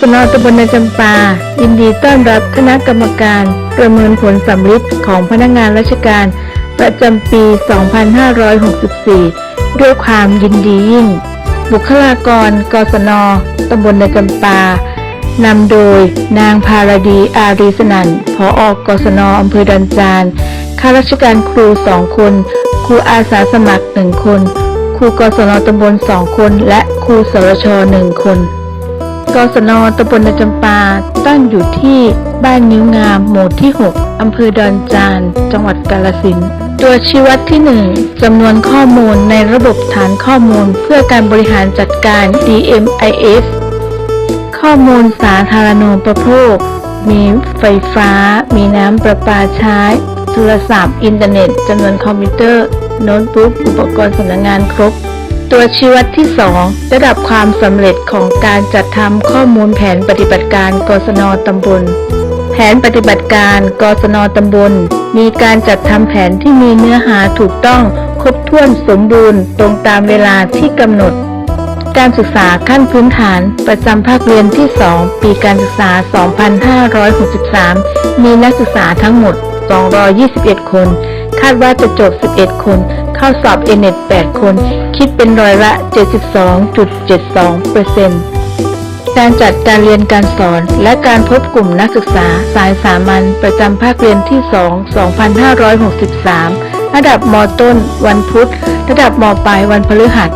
ศนตำบลนาจำปา ยินดีต้อนรับคณะกรรมการประเมินผลสำลิดของพนักงานราชการ ประจำปี 2564 ด้วยความยินดียิ่ง บุคลากร กศนตำบลนาจำปานำโดยนางภารดีอารีสนันผออกศนอำเภอดอนจานข้าราชการครูสองคน ครูอาสาสมัครหนึ่งคน ครูกศนตำบลสองคน และครูสรชหนึ่งคน กศนตำบลนาจำปา ตั้งอยู่ที่บ้านนิ้วงามหมู่ที่ 6 อำเภอดอนจาน จังหวัดกาฬสินตัวชี้วัดที่ 1จำนวนข้อมูลในระบบฐานข้อมูลเพื่อการบริหารจัดการ DMIS ข้อมูลสาธารณูปโภค มีไฟฟ้า มีน้ำประปาใช้ โทรศัพท์ อินเทอร์เน็ตจำนวนคอมพิวเตอร์ โน้ตบุ๊ก อุปกรณ์สำนักงานครบ ตัวชี้วัดที่ 2 ระดับความสำเร็จของการจัดทำข้อมูลแผนปฏิบัติการกศนตำบล แผนปฏิบัติการกศนตำบล มีการจัดทำแผนที่มีเนื้อหาถูกต้องครบถ้วนสมบูรณ์ตรงตามเวลาที่กำหนด การศึกษาขั้นพื้นฐานประจำภาคเรียนที่ 2 ปีการศึกษา 2563 มีนักศึกษาทั้งหมด 221 คน คาดว่าจะจบ 11 คน เข้าสอบ n อ t 8คน คิดเป็นร้อยละ 72.72%เปอร์เซ็นต์การจัดการเรียนการสอน และการพบกลุ่มนักศึกษาสายสามัญประจำภาคเรียนที่ 2 2563 ระดับมต้น วันพุธ ระดับมปลายวันพฤหัส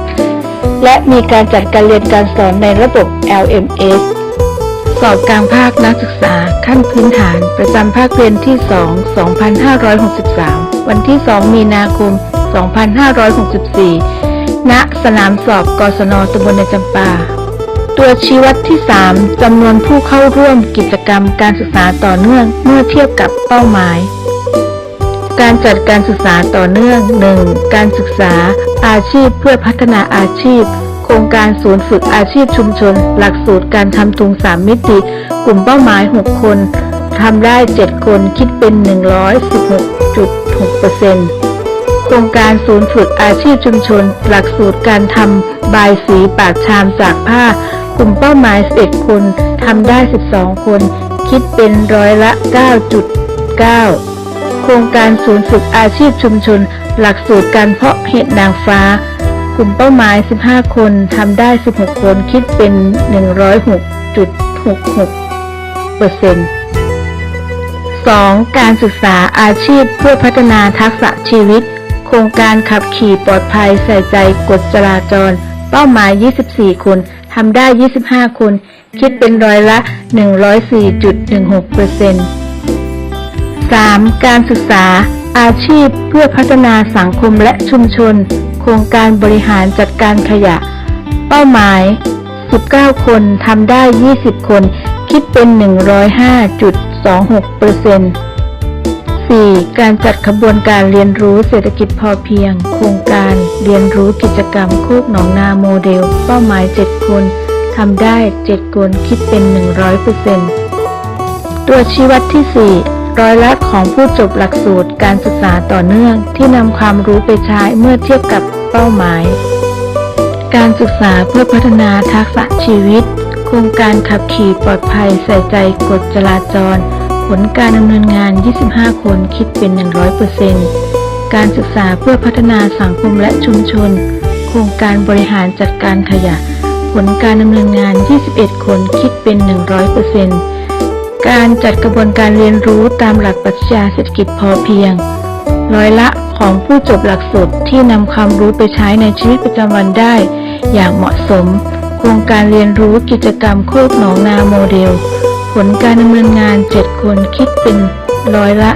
และมีการจัดการเรียนการสอนในระบบ LMS สอบกลางภาคนักศึกษาขั้นพื้นฐานประจำภาคเรียนที่ 2 2563 วันที่ 2 มีนาคม 2564 ณ สนามสอบกศนตำบลในจำปา ตัวชี้วัดที่ 3 จำนวนผู้เข้าร่วมกิจกรรมการศึกษาต่อเนื่องเมื่อเทียบกับเป้าหมาย การจัดการศึกษาต่อเนื่อง 1. การศึกษาอาชีพเพื่อพัฒนาอาชีพ โครงการศูนย์ฝึกอาชีพชุมชน หลักสูตรการทำทุงสามมิติ กลุ่มเป้าหมาย 6 คนทำได้ 7 คนคิดเป็น 116.6% ครงการศูนย์ฝึกอาชีพชุมชน หลักสูตรการทำบายสีปากชามจากผ้า กลุ่มเป้าหมาย 11 คนทำได้ 12 คน คิดเป็นร้อยละ 9.9 โครงการศูนย์ฝึกอาชีพชุมชน หลักสูตรการเพาะเห็ดนางฟ้า กลุ่มเป้าหมาย 15 คนทำได้ 16 คน คิดเป็น 106.66เปอร์เซ็นต์ 2. การศึกษาอาชีพเพื่อพัฒนาทักษะชีวิต ครงการขับขี่ปลอดภัยใส่ใจกฎจราจร เป้าหมาย 24 คนทำได้ 25 คน คิดเป็นร้อยละ 104.16เปอร์เซ็นต์ 3. การศึกษา อาชีพเพื่อพัฒนาสังคมและชุมชน โครงการบริหารจัดการขยะ เป้าหมาย 19 คนทำได้ 20 คน คิดเป็น 105.26เปอร์เซ็นต์ 4. การจัดขบวนการเรียนรู้เศรษฐกิจพอเพียง โครงการเรียนรู้กิจกรรมโคกหนองนาโมเดล เป้าหมาย 7 คนทำได้ 7 คนคิดเป็น 100เปอร์เซนต์ตัวชี้วัดที่ 4 ร้อยละของผู้จบหลักสูตรการศึกษาต่อเนื่องที่นำความรู้ไปใช้เมื่อเทียบกับเป้าหมาย การศึกษาเพื่อพัฒนาทักษะชีวิต โครงการขับขี่ปลอดภัยใส่ใจกฎจราจร ผลการดำเนินงาน 25 คนคิดเป็น 100%การศึกษาเพื่อพัฒนาสังคมและชุมชน โครงการบริหารจัดการขยะ ผลการดำเนินงาน 21 คนคิดเป็น 100%การจัดกระบวนการเรียนรู้ตามหลักปรัชญาเศรษฐกิจพอเพียง ร้อยละของผู้จบหลักสูตรที่นำความรู้ไปใช้ในชีวิตประจำวันได้ อย่างเหมาะสม โครงการเรียนรู้กิจกรรมโคกหนองนาโมเดล ผลการดำเนินงาน 7 คนคิดเป็นร้อยละ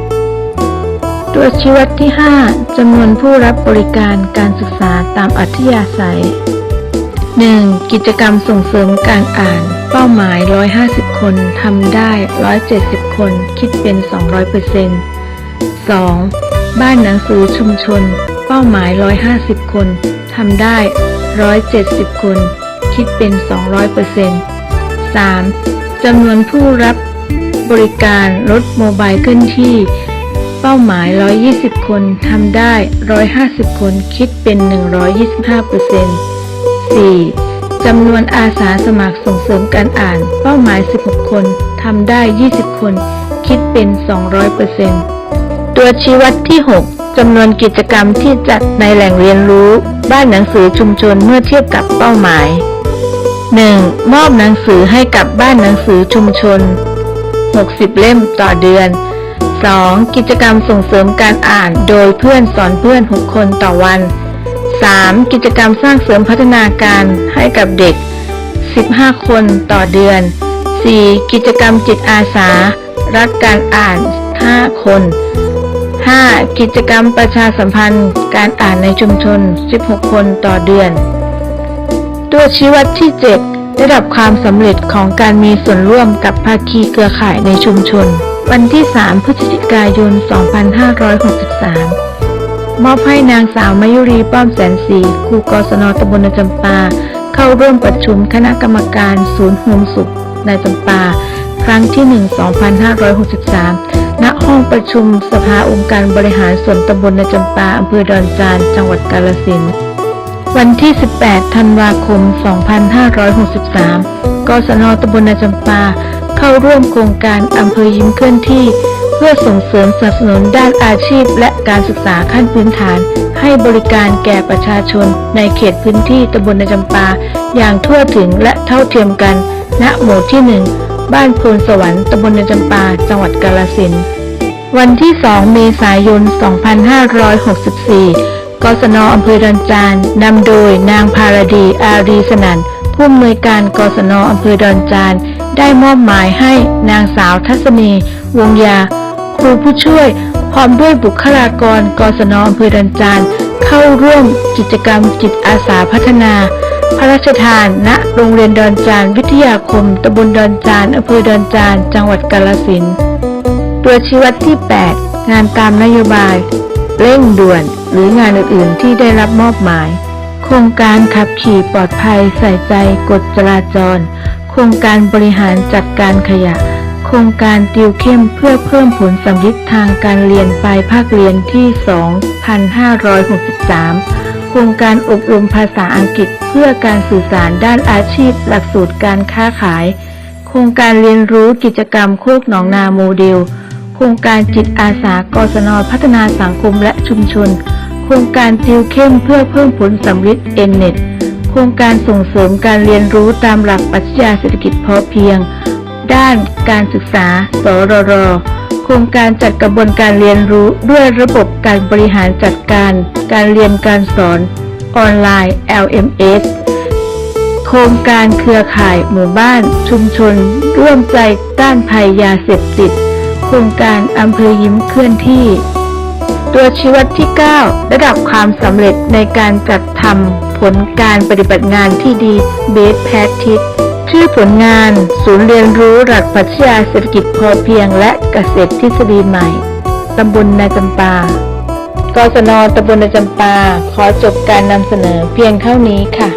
100%ตัวชี้วัดที่ 5จำนวนผู้รับบริการการศึกษาตามอัธยาศัย 1. กิจกรรมส่งเสริมการอ่าน เป้าหมาย 150 คนทำได้ 170 คนคิดเป็น 200% 2. บ้านหนังสือชุมชน เป้าหมาย 150 คน ทำได้ 170 คน คิดเป็น 200% 3. จำนวนผู้รับบริการรถโมบายเคลื่อนที่ เป้าหมาย 120 คนทำได้ 150 คนคิดเป็น 125% 4. จำนวนอาสาสมัครส่งเสริมการอ่าน เป้าหมาย 16 คนทำได้ 20 คน คิดเป็น 200%ตัวชี้วัดที่ 6จำนวนกิจกรรมที่จัดในแหล่งเรียนรู้ บ้านหนังสือชุมชนเมื่อเทียบกับเป้าหมาย 1. มอบหนังสือให้กับบ้านหนังสือชุมชน 60 เล่มต่อเดือน 2. กิจกรรมส่งเสริมการอ่านโดยเพื่อนสอนเพื่อน 6 คนต่อวัน 3. กิจกรรมสร้างเสริมพัฒนาการให้กับเด็ก 15 คนต่อเดือน 4. กิจกรรมจิตอาสา รักการอ่าน 5 คน 5. กิจกรรมประชาสัมพันธ์ การอ่านในชุมชน 16 คนต่อเดือน ตัวชี้วัดที่ 7 ระดับความสำเร็จของการมีส่วนร่วมกับภาคีเครือข่ายในชุมชน วันที่ 3 พฤศจิกายน 2563 มอบให้นางสาวมายุรีป้อมแสนสีครูกศนตำบลนจำปา เข้าร่วมประชุมคณะกรรมการศูนย์โฮมสุขในจำปา ครั้งที่ 1 2563 ณ ห้องประชุมสภาองค์การบริหารส่วนตำบลนจำปาอำเภอดอนจาน จังหวัดกาฬสินธุ์ วันที่ 18 ธันวาคม 2563 กศนตำบลนาจำปา เข้าร่วมโครงการอำเภอยิ้มเคลื่อนที่ เพื่อส่งเสริมสนับสนุนด้านอาชีพ และการศึกษาขั้นพื้นฐาน ให้บริการแก่ประชาชน ในเขตพื้นที่ตำบลนาจำปา อย่างทั่วถึงและเท่าเทียมกัน ณ หมู่ที่ 1 บ้านโพนสวรรค์ตำบลนาจำปา จังหวัดกาฬสินธุ์ วันที่ 2 เมษายน 2564 กศนอำเภอดอนจานนำโดยนางพารดีอารีสนันผู้อำนวยการกศนอำเภอดอนจาน ได้มอบหมายให้นางสาวทัศนี วงยา ครูผู้ช่วย พร้อมด้วยบุคลากรกศนอำเภอดอนจาน เข้าร่วมกิจกรรมจิตอาสาพัฒนา พระราชทานณโรงเรียนดอนจาน วิทยาคมตำบลดอนจานอำเภอดอนจาน จังหวัดกาฬสินธุ์ตัวชี้วัดที่ 8 งานตามนโยบาย เร่งด่วน หรืองานอื่นๆที่ได้รับมอบหมาย โครงการขับขี่ปลอดภัยใส่ใจกฎจราจร โครงการบริหารจัดการขยะ โครงการติวเข้มเพื่อเพิ่มผลสำลิดทางการเรียนปลายภาคเรียนที่ 2,563 โครงการอบรมภาษาอังกฤษเพื่อการสื่อสารด้านอาชีพ หลักสูตรการค้าขาย โครงการเรียนรู้กิจกรรมโคกหนองนาโมเดลโครงการจิตอาสากศนพัฒนาสังคมและชุมชน ครงการติวเข้มเพื่อเพิ่มผลสำลิดเอ็นเน็ตโครงการส่งเสริมการเรียนรู้ตามหลักปรัชญาเศรษฐกิจพอเพียง ด้านการศึกษา สรรโครงการจัดกระบวนการเรียนรู้ด้วยระบบการบริหารจัดการ การเรียนการสอน ออนไลน์ LMS โครงการเครือข่ายหมู่บ้าน ชุมชน ร่วมใจต้านภัยยาเสพติด โครงการอำเภอยิ้มเคลื่อนที่ ตัวชี้วัดที่ 9 ระดับความสำเร็จในการจัดทำผลการปฏิบัติงานที่ดี Best Practice ชื่อผลงาน ศูนย์เรียนรู้หลักปรัชญาเศรษฐกิจพอเพียงและเกษตรทฤษฎีใหม่ตำบลนาจำปากศนตำบลนาจำปา ขอจบการนำเสนอเพียงเท่านี้ค่ะ